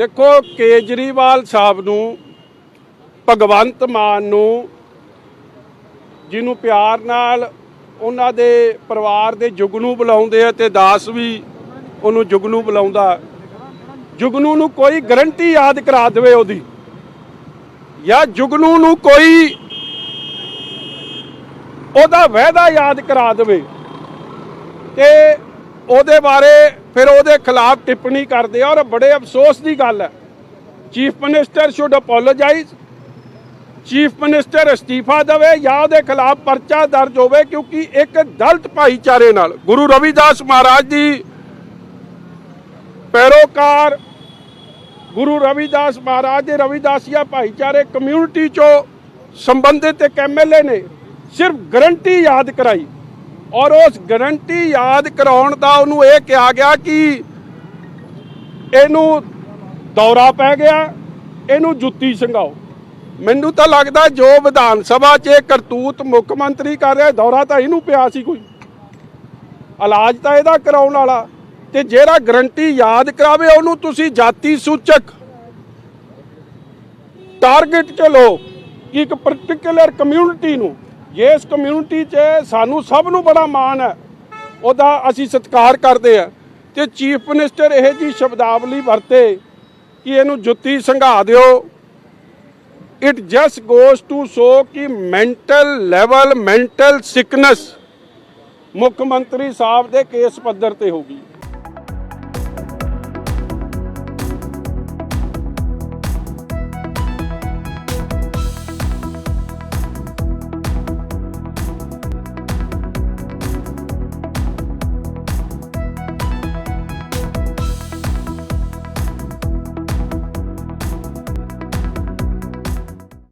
ਦੇਖੋ ਕੇਜਰੀਵਾਲ ਸਾਹਿਬ ਨੂੰ, ਭਗਵੰਤ ਮਾਨ ਨੂੰ, ਜਿਹਨੂੰ ਪਿਆਰ ਨਾਲ ਉਹਨਾਂ ਦੇ ਪਰਿਵਾਰ ਦੇ ਜੁਗਨੂ ਬੁਲਾਉਂਦੇ ਆ ਤੇ ਦਾਸ ਵੀ ਉਹਨੂੰ ਜੁਗਨੂ ਬੁਲਾਉਂਦਾ। ਜੁਗਨੂ ਨੂੰ ਕੋਈ ਗਰੰਟੀ ਯਾਦ ਕਰਾ ਦੇਵੇ ਉਹਦੀ। ਜਾਂ ਜੁਗਨੂ ਨੂੰ ਕੋਈ ਉਹਦਾ ਵਾਅਦਾ ਯਾਦ ਕਰਾ ਦੇਵੇ। ਤੇ ਉਹਦੇ ਬਾਰੇ ਫਿਰ ਉਹਦੇ ਖਿਲਾਫ ਟਿੱਪਣੀ ਕਰਦੇ ਆ ਔਰ ਬੜੇ ਅਫਸੋਸ ਦੀ ਗੱਲ ਹੈ। Chief minister should apologise chief minister ਅਸਤੀਫਾ ਦੇਵੇ ਜਾਂ ਉਹਦੇ ਖਿਲਾਫ ਪਰਚਾ ਦਰਜ ਹੋਵੇ ਕਿਉਂਕਿ ਇੱਕ ਦਲਤ ਭਾਈਚਾਰੇ ਨਾਲ, ਗੁਰੂ ਰਵਿਦਾਸ ਮਹਾਰਾਜ ਦੀ ਪੈਰੋਕਾਰ, ਗੁਰੂ ਰਵਿਦਾਸ ਮਹਾਰਾਜ ਦੇ ਰਵਿਦਾਸੀਆ ਭਾਈਚਾਰੇ ਕਮਿਊਨਿਟੀ ਚੋਂ ਸੰਬੰਧਿਤ ਇੱਕ ਐਮਐਲਏ ਨੇ ਸਿਰਫ ਗਰੰਟੀ ਯਾਦ ਕਰਾਈ। ਔਰ ਉਸ ਗਰੰਟੀ ਯਾਦ ਕਰਾਉਣ ਦਾ ਉਹਨੂੰ ਇਹ ਕਿਹਾ ਗਿਆ ਕਿ ਇਹਨੂੰ ਦੌਰਾ ਪੈ ਗਿਆ, ਇਹਨੂੰ ਜੁੱਤੀ ਸੰਘਾਓ ਮੈਨੂੰ ਤਾਂ ਲੱਗਦਾ ਜੋ ਵਿਧਾਨ ਸਭਾ 'ਚ ਇਹ ਕਰਤੂਤ ਮੁੱਖ ਮੰਤਰੀ ਕਰ ਰਿਹਾ, ਦੌਰਾ ਤਾਂ ਇਹਨੂੰ ਪਿਆ ਸੀ ਕੋਈ। ਇਲਾਜ ਤਾਂ ਇਹਦਾ ਕਰਾਉਣ ਵਾਲਾ। ਤੇ ਜਿਹੜਾ ਗਰੰਟੀ ਯਾਦ ਕਰਾਵੇ, ਉਹਨੂੰ ਤੁਸੀਂ ਜਾਤੀ ਸੂਚਕ ਟਾਰਗੇਟ ਚ ਲਓ ਕਿ ਇੱਕ ਪਾਰਟਿਕੂਲਰ ਕਮਿਊਨਿਟੀ ਨੂੰ। ਜਿਸ ਕਮਿਊਨਿਟੀ 'ਚ ਸਾਨੂੰ ਸਭ ਨੂੰ ਬੜਾ ਮਾਣ ਹੈ। ਉਹਦਾ ਅਸੀਂ ਸਤਿਕਾਰ ਕਰਦੇ ਆ ਤੇ ਚੀਫ ਮਿਨਿਸਟਰ ਇਹ ਜੀ ਸ਼ਬਦਾਵਲੀ ਵਰਤੇ ਕਿ ਇਹਨੂੰ ਜੁੱਤੀ ਸੰਘਾ ਦਿਓ। It just goes to show ਕਿ ਮੈਂਟਲ ਲੈਵਲ ਮੈਂਟਲ ਸਿਕਨੈਸ ਮੁੱਖ ਮੰਤਰੀ ਸਾਹਿਬ ਦੇ ਕੇਸ ਪੱਧਰ ਤੇ ਹੋਗੀ